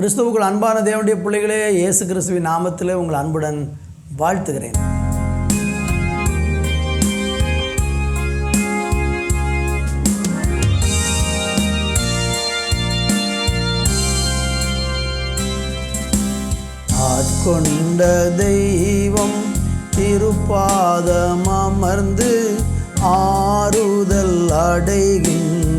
கிறிஸ்துவுக்குள் அன்பான தேவனுடைய பிள்ளைகளே இயேசு கிறிஸ்துவின் நாமத்தில் உங்கள் அன்புடன் வாழ்த்துகிறேன். ஆட்கொண்ட தெய்வம் திருப்பாதம் அமர்ந்து ஆறுதல் அடைகின்ற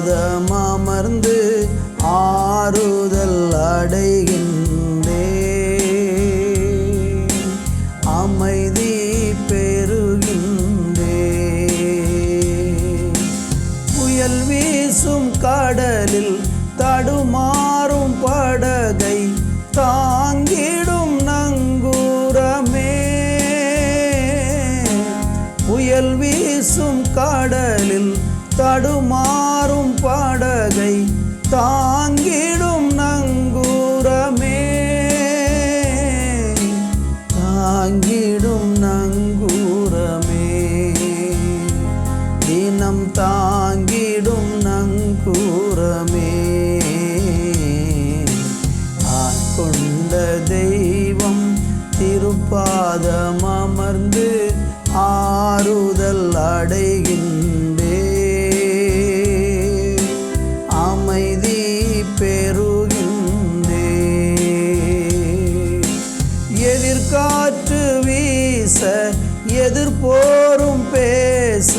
திருப்பாதம் அமர்ந்து ஆறுதல் அடைகின்றே. அமைதி பெறுகின்றே. புயல் வீசும் கடலில் தடுமாறும் படகை தான் பாதம் அமர்ந்து ஆறுதல் அடைகின்றே அமைதி பெறுகின்றே எதிர்காற்று வீச எதிர்போரும் பேச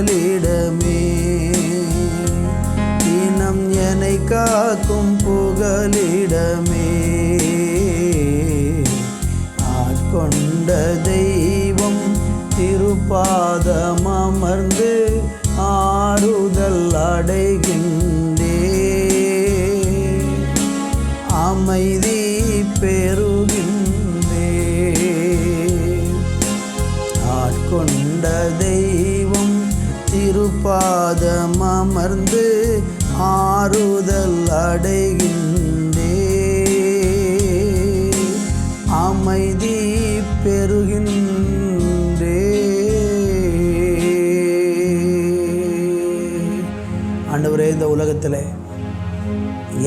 പോലെ பாதம் அமர்ந்து ஆறுதல் அடைகின்றே அமைதி பெறுகின்றே ஆண்டவரே இந்த உலகத்தில்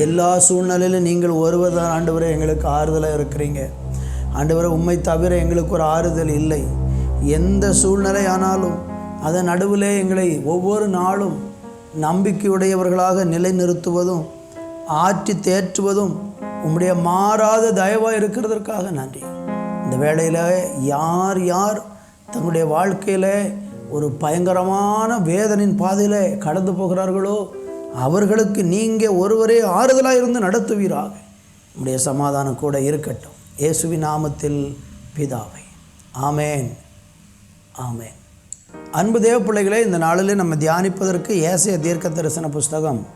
எல்லா சூழ்நிலையிலும் நீங்கள் ஒருவர் தான் ஆண்டவரே எங்களுக்கு ஆறுதலாக இருக்கிறீங்க. ஆண்டவரை உண்மை தவிர எங்களுக்கு ஒரு ஆறுதல் இல்லை. எந்த சூழ்நிலை ஆனாலும் அதன் நடுவிலே எங்களை ஒவ்வொரு நாளும் நம்பிக்கையுடையவர்களாக நிலைநிறுத்துவதும் ஆற்றி தேற்றுவதும் உம்முடைய மாறாத தயவாக இருக்கிறதற்காக நன்றி. இந்த வேளையில் யார் யார் தங்களுடைய வாழ்க்கையில் ஒரு பயங்கரமான வேதனின் பாதையில் கடந்து போகிறார்களோ அவர்களுக்கு நீங்கள் ஒருவரே ஆறுதலாக இருந்து நடத்துவீராக. உடைய சமாதானம் கூட இருக்கட்டும். இயேசுவின் நாமத்தில் பிதாவை. ஆமேன். ஆமேன். அன்பு தேவ பிள்ளைகளே இந்த நாளில் நம்ம தியானிப்பதற்கு ஏசைய தீர்க்க தரிசன புஸ்தகம்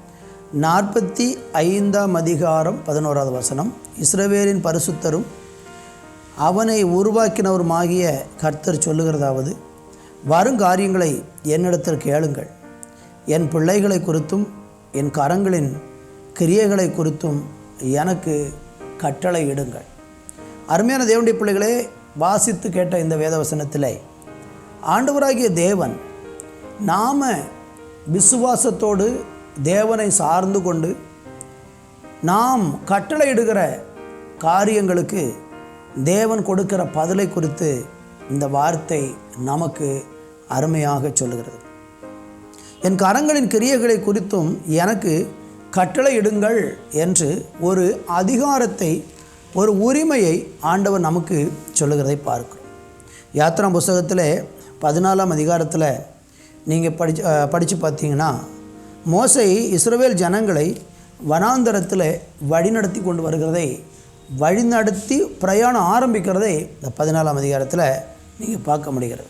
நாற்பத்தி ஐந்தாம் அதிகாரம் பதினோராவது வசனம். இஸ்ரவேலின் பரிசுத்தரும் அவனை உருவாக்கினவருமாகிய கர்த்தர் சொல்லுகிறதாவது வருங்காரியங்களை என்னிடத்தில் கேளுங்கள். என் பிள்ளைகளை குறித்தும் என் கரங்களின் கிரியைகளை குறித்தும் எனக்கு கட்டளை இடுங்கள். அருமையான தேவனுடைய பிள்ளைகளே வாசித்து கேட்ட இந்த வேதவசனத்தில் ஆண்டவராகிய தேவன் நாம் விசுவாசத்தோடு தேவனை சார்ந்து கொண்டு நாம் கட்டளையிடுகிற காரியங்களுக்கு தேவன் கொடுக்கிற பதிலை குறித்து இந்த வார்த்தை நமக்கு அருமையாக சொல்லுகிறது. என் கரங்களின் கிரியைகளை குறித்தும் எனக்கு கட்டளையிடுங்கள் என்று ஒரு அதிகாரத்தை ஒரு உரிமையை ஆண்டவர் நமக்கு சொல்லுகிறதை பார்க்கிறோம். யாத்திரா புஸ்தகத்தில் பதினாலாம் அதிகாரத்தில் நீங்கள் படிச்சு படித்து பார்த்தீங்கன்னா மோசை இஸ்ரவேல் ஜனங்களை வனாந்தரத்தில் வழிநடத்தி கொண்டு வருகிறதை வழிநடத்தி பிரயாணம் ஆரம்பிக்கிறதை இந்த பதினாலாம் அதிகாரத்தில் நீங்கள் பார்க்க முடிகிறது.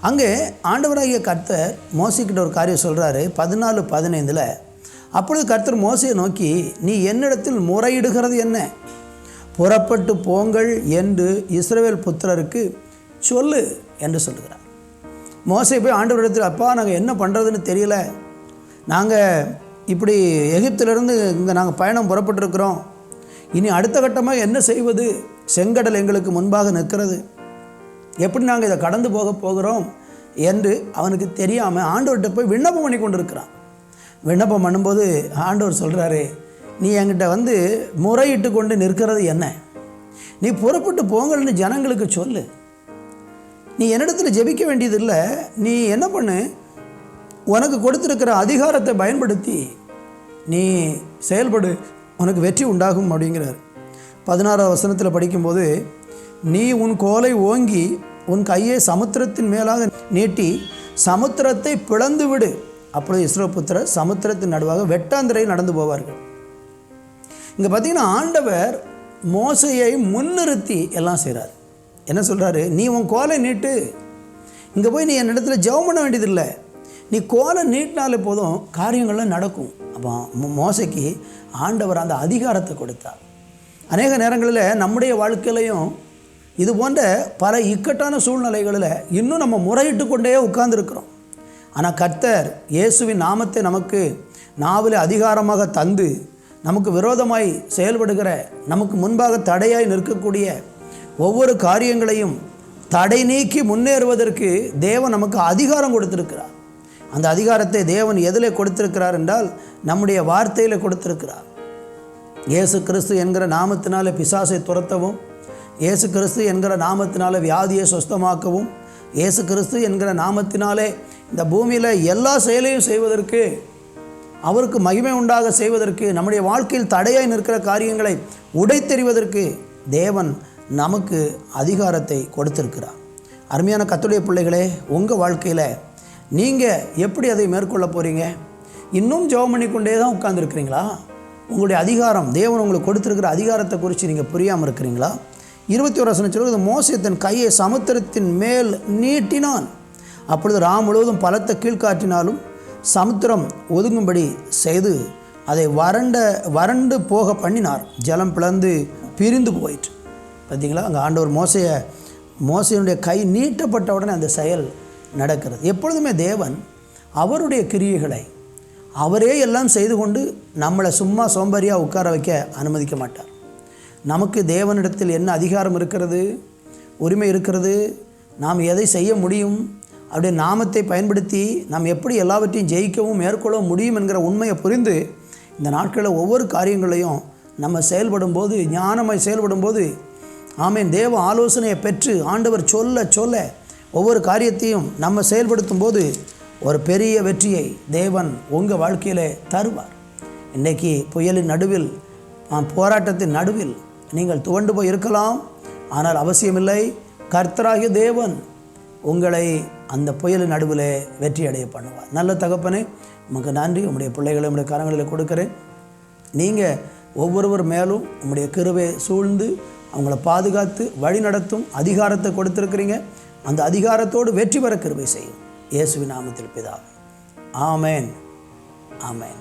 அங்கே ஆண்டவராகிய கர்த்தர் மோசிக்கிட்ட ஒரு காரியம் சொல்கிறாரு பதினாலு பதினைந்தில் அப்பொழுது கர்த்தர் மோசையை நோக்கி நீ என்னிடத்தில் முறையிடுகிறது என்ன? புறப்பட்டு போங்கள் என்று இஸ்ரவேல் புத்திரருக்கு சொல்லு என்று சொல்லுகிறார். மோசை போய் ஆண்டவரிடத்தில் அப்பா நாங்கள் என்ன பண்ணுறதுன்னு தெரியல. நாங்கள் இப்படி எகிப்திலிருந்து இங்கே நாங்கள் பயணம் புறப்பட்டிருக்கிறோம். இனி அடுத்த கட்டமாக என்ன செய்வது? செங்கடல் எங்களுக்கு முன்பாக நிற்கிறது. எப்படி நாங்கள் இதை கடந்து போக போகிறோம்? என்று அவனுக்கு தெரியாமல் ஆண்டவர்கிட்ட போய் விண்ணப்பம் பண்ணி கொண்டிருக்கிறான். விண்ணப்பம் பண்ணும்போது ஆண்டவர் சொல்கிறாரு நீ என்கிட்ட வந்து முறையிட்டு கொண்டு நிற்கிறது என்ன? நீ புறப்பட்டு போங்கள்னு ஜனங்களுக்கு சொல்லு. நீ என்னிடத்தில் ஜெபிக்க வேண்டியதில்லை. நீ என்ன பண்ணு? உனக்கு கொடுத்துருக்கிற அதிகாரத்தை பயன்படுத்தி நீ செயல்படு. உனக்கு வெற்றி உண்டாகும் அப்படிங்கிறார். பதினாறாவது வசனத்தில் படிக்கும்போது நீ உன் கோலை ஓங்கி உன் கையை சமுத்திரத்தின் மேலாக நீட்டி சமுத்திரத்தை பிளந்து விடு. அப்பொழுது இஸ்ரோபுத்திரர் சமுத்திரத்தின் நடுவாக வெட்டாந்திரையில் நடந்து போவார்கள். இங்கே பார்த்தீங்கன்னா ஆண்டவர் மோசையை முன்னிறுத்தி எல்லாம் செய்கிறார் என்ன சொல்கிறாரு நீ உன் கோலை நீட்டு. இங்கே போய் நீ என் இடத்துல ஜெபம் பண்ண வேண்டியதில்லை. நீ கோலை நீட்டினாலே போதும் காரியங்கள்லாம் நடக்கும். அப்போ மோ- மோசைக்கு ஆண்டவர் அந்த அதிகாரத்தை கொடுத்தார். அநேக நேரங்களில் நம்முடைய வாழ்க்கையிலையும் இது போன்ற பல இக்கட்டான சூழ்நிலைகளில் இன்னும் நம்ம முறையிட்டு கொண்டே உட்கார்ந்துருக்கிறோம். ஆனால் கர்த்தர் இயேசுவின் நாமத்தை நமக்கு நாவில் அதிகாரமாக தந்து நமக்கு விரோதமாய் செயல்படுகிற நமக்கு முன்பாக தடையாய் நிற்கக்கூடிய ஒவ்வொரு காரியங்களையும் தடை நீக்கி முன்னேறுவதற்கு தேவன் நமக்கு அதிகாரம் கொடுத்திருக்கிறார். அந்த அதிகாரத்தை தேவன் எதில் கொடுத்திருக்கிறார் என்றால் நம்முடைய வார்த்தையில் கொடுத்திருக்கிறார். இயேசு கிறிஸ்து என்கிற நாமத்தினால் பிசாசை துரத்தவும் இயேசு கிறிஸ்து என்கிற நாமத்தினால் வியாதியை சுஸ்தமாக்கவும் இயேசு கிறிஸ்து என்கிற நாமத்தினாலே இந்த பூமியில் எல்லா செயலையும் செய்வதற்கு அவருக்கு மகிமை உண்டாக செய்வதற்கு நம்முடைய வாழ்க்கையில் தடையாய் நிற்கிற காரியங்களை உடைத்தெறிவதற்கு தேவன் நமக்கு அதிகாரத்தை கொடுத்திருக்கிறார். அருமையான கத்துடைய பிள்ளைகளே உங்கள் வாழ்க்கையில் நீங்கள் எப்படி அதை மேற்கொள்ள போகிறீங்க இன்னும் ஜெபம் பண்ணிக்கொண்டே தான் உட்காந்துருக்கிறீங்களா உங்களுடைய அதிகாரம் தேவன் உங்களுக்கு கொடுத்துருக்கிற அதிகாரத்தை குறித்து நீங்கள் புரியாமல் இருக்கிறீங்களா? இருபத்தி ஒரு வசனம் சொல்லுவது மோசே தன் கையை சமுத்திரத்தின் மேல் நீட்டினான். அப்பொழுது ராம் முழுவதும் பலத்த கீழ்காற்றினாலும் சமுத்திரம் ஒதுங்கும்படி செய்து அதை வறண்ட வறண்டு போக பண்ணினார். ஜலம் பிளந்து பிரிந்து போயிற்று. பார்த்தீங்களா? அங்கே ஆண்டவர் மோசையை மோசையினுடைய கை நீட்டப்பட்ட உடனே அந்த செயல் நடக்கிறது. எப்பொழுதுமே தேவன் அவருடைய கிரியைகளை அவரே எல்லாம் செய்து கொண்டு நம்மளை சும்மா சோம்பேறியாக உட்கார வைக்க அனுமதிக்க மாட்டார். நமக்கு தேவனிடத்தில் என்ன அதிகாரம் இருக்கிறது? உரிமை இருக்கிறது? நாம் எதை செய்ய முடியும்? அவருடைய நாமத்தை பயன்படுத்தி நாம் எப்படி எல்லாவற்றையும் ஜெயிக்கவும் மேற்கொள்ளவும் முடியும் என்கிற உண்மையை புரிந்து இந்த நாட்களில் ஒவ்வொரு காரியங்களையும் நம்ம செயல்படும் போது ஞானமாய் செயல்படும்போது ஆமேன். தேவ ஆலோசனையை பெற்று ஆண்டவர் சொல்ல சொல்ல ஒவ்வொரு காரியத்தையும் நம்ம செயல்படுத்தும் போது ஒரு பெரிய வெற்றியை தேவன் உங்கள் வாழ்க்கையில் தருவார். இன்றைக்கி புயலின் நடுவில் போராட்டத்தின் நடுவில் நீங்கள் துவண்டு போய் இருக்கலாம் ஆனால் அவசியமில்லை. கர்த்தராகிய தேவன் உங்களை அந்த புயலின் நடுவில் வெற்றி அடைய பண்ணுவார். நல்ல தகப்பனே உமக்கு நன்றி. உங்களுடைய பிள்ளைகளை உங்களுடைய கரங்களில் கொடுக்குறேன். நீங்கள் ஒவ்வொருவர் மேலும் உங்களுடைய கிருவை சூழ்ந்து அவங்கள பாதுகாத்து வழி நடத்தும் அதிகாரத்தை கொடுத்துருக்கிறீங்க. அந்த அதிகாரத்தோடு வெற்றி பெற கிருபை செய்யும். இயேசுவின் நாமத்தில் பிதாவே. ஆமேன். ஆமேன்.